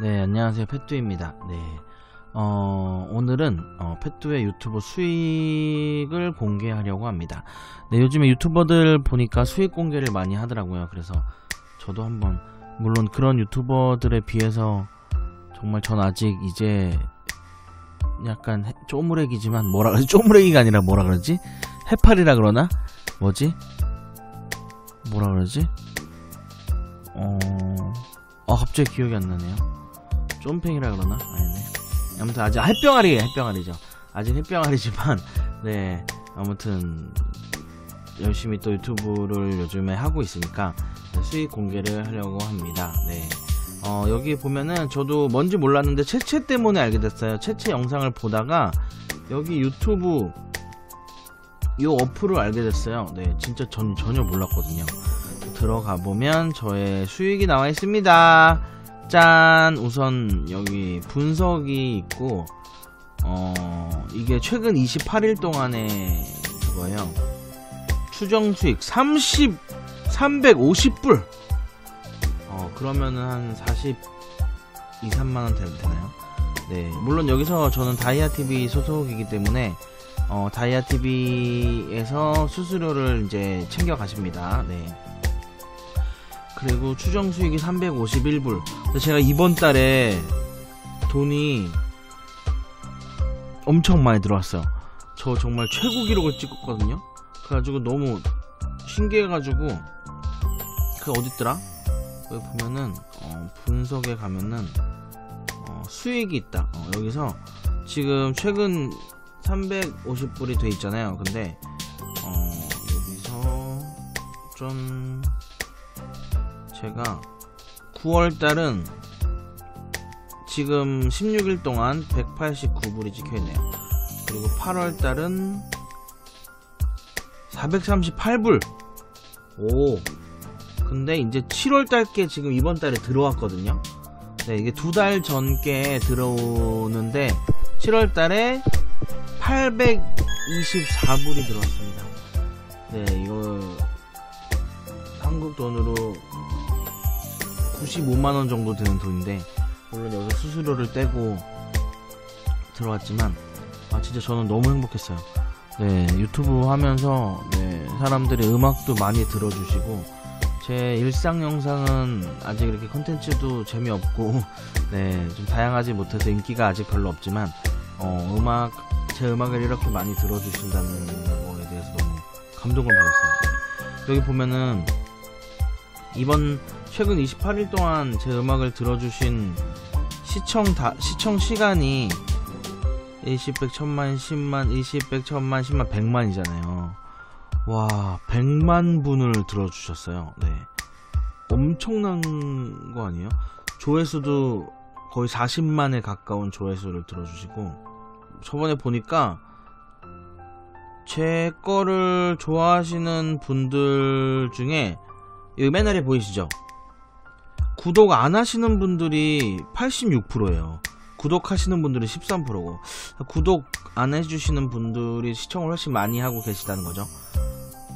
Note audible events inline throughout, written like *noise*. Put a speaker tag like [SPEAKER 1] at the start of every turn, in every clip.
[SPEAKER 1] 네, 안녕하세요. 펫두입니다. 네. 어, 오늘은 어, 펫두의 유튜브 수익을 공개하려고 합니다. 네, 요즘에 유튜버들 보니까 수익 공개를 많이 하더라고요. 그래서 저도 한번 물론 그런 유튜버들에 비해서 정말 전 아직 이제 약간 해- 쪼무레기지만 뭐라 그러지? 쪼무레기가 아니라 뭐라 그러지? 해파리라 그러나? 뭐지? 뭐라 그러지? 어... 아 갑자기 기억이 안 나네요. 쫌팽이라 그러나? 아니네. 아무튼 아직 햇병아리 햇병아리죠. 아직 햇병아리지만 *laughs* 네 아무튼 열심히 또 유튜브를 요즘에 하고 있으니까 네, 수익 공개를 하려고 합니다. 네. 어, 여기 보면은 저도 뭔지 몰랐는데 채채 때문에 알게 됐어요. 채채 영상을 보다가 여기 유튜브 이 어플을 알게 됐어요. 네, 진짜 전 전혀 몰랐거든요. 들어가 보면 저의 수익이 나와 있습니다. 짠! 우선 여기 분석이 있고 어, 이게 최근 28일 동안의 그거예요. 추정 수익 30 350불. 어, 그러면은 한 40, 2, 3만 원 되나요? 네. 물론 여기서 저는 다이아TV 소속이기 때문에, 어, 다이아TV에서 수수료를 이제 챙겨 가십니다. 네. 그리고 추정 수익이 351불. 근데 제가 이번 달에 돈이 엄청 많이 들어왔어요. 저 정말 최고 기록을 찍었거든요. 그래가지고 너무 신기해가지고, 그 어딨더라? 여기 보면은 어, 분석에 가면은 어, 수익이 있다. 어, 여기서 지금 최근 350불이 돼 있잖아요. 근데 어, 여기서 좀 제가 9월 달은 지금 16일 동안 189불이 찍혀 있네요. 그리고 8월 달은 438불. 오. 근데 이제 7월 달께 지금 이번 달에 들어왔거든요. 네, 이게 두 달 전께 들어오는데 7월 달에 824불이 들어왔습니다. 네, 이거 한국 돈으로 95만 원 정도 되는 돈인데 물론 여기서 수수료를 떼고 들어왔지만 아 진짜 저는 너무 행복했어요. 네, 유튜브 하면서 네, 사람들이 음악도 많이 들어주시고 제 일상 영상은 아직 이렇게 컨텐츠도 재미없고 *laughs* 네, 좀 다양하지 못해서 인기가 아직 별로 없지만 어, 음악 제 음악을 이렇게 많이 들어주신다는 거에 대해서 너무 감동을 받았어요. 여기 보면은 이번 최근 28일 동안 제 음악을 들어주신 시청 다 시청 시간이 20, 100, 1000만, 10만, 20, 100, 1000만, 10만, 100만이잖아요. 와, 100만 분을 들어주셨어요. 네. 엄청난 거 아니에요? 조회수도 거의 40만에 가까운 조회수를 들어주시고, 저번에 보니까, 제 거를 좋아하시는 분들 중에, 여기 맨날에 보이시죠? 구독 안 하시는 분들이 86%예요. 구독하시는 분들이 13%고, 구독 안 해주시는 분들이 시청을 훨씬 많이 하고 계시다는 거죠.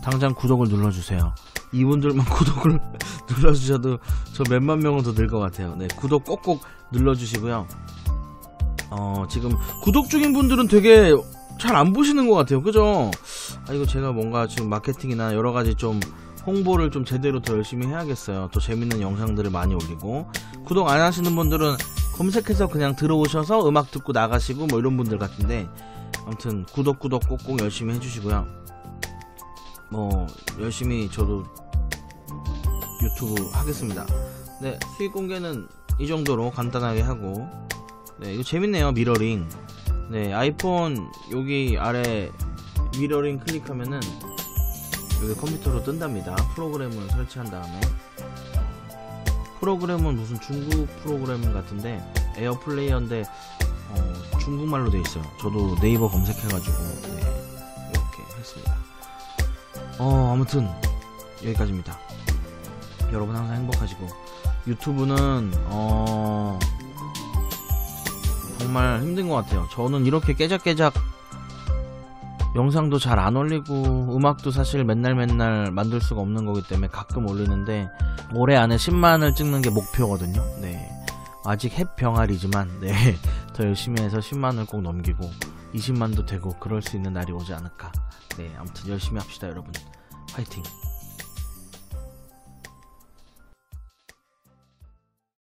[SPEAKER 1] 당장 구독을 눌러주세요. 이분들만 *laughs* 구독을 *laughs* 눌러주셔도 저 몇만 명은 더 늘 것 같아요. 네, 구독 꼭꼭 눌러주시고요. 어, 지금 구독 중인 분들은 되게 잘 안 보시는 것 같아요. 그죠? 아, 이거 제가 뭔가 지금 마케팅이나 여러 가지 좀 홍보를 좀 제대로 더 열심히 해야겠어요. 더 재밌는 영상들을 많이 올리고. 구독 안 하시는 분들은 검색해서 그냥 들어오셔서 음악 듣고 나가시고 뭐 이런 분들 같은데. 아무튼 구독, 구독 꼭꼭 열심히 해주시고요. 뭐 열심히 저도 유튜브 하겠습니다. 네 수익 공개는 이 정도로 간단하게 하고 네 이거 재밌네요 미러링. 네 아이폰 여기 아래 미러링 클릭하면은 여기 컴퓨터로 뜬답니다. 프로그램을 설치한 다음에 프로그램은 무슨 중국 프로그램 같은데 에어플레이어인데 어, 중국말로 돼 있어요. 저도 네이버 검색해가지고 네, 이렇게 했습니다. 어, 아무튼 여기까지입니다. 여러분 항상 행복하시고 유튜브는 어 정말 힘든 것 같아요. 저는 이렇게 깨작깨작 영상도 잘 안 올리고 음악도 사실 맨날 맨날 만들 수가 없는 거기 때문에 가끔 올리는데 올해 안에 10만을 찍는 게 목표거든요. 네. 아직 햇병아리지만 네, *laughs* 더 열심히 해서 10만을 꼭 넘기고 20만도 되고 그럴 수 있는 날이 오지 않을까. 네, 아무튼 열심히 합시다, 여러분. 화이팅!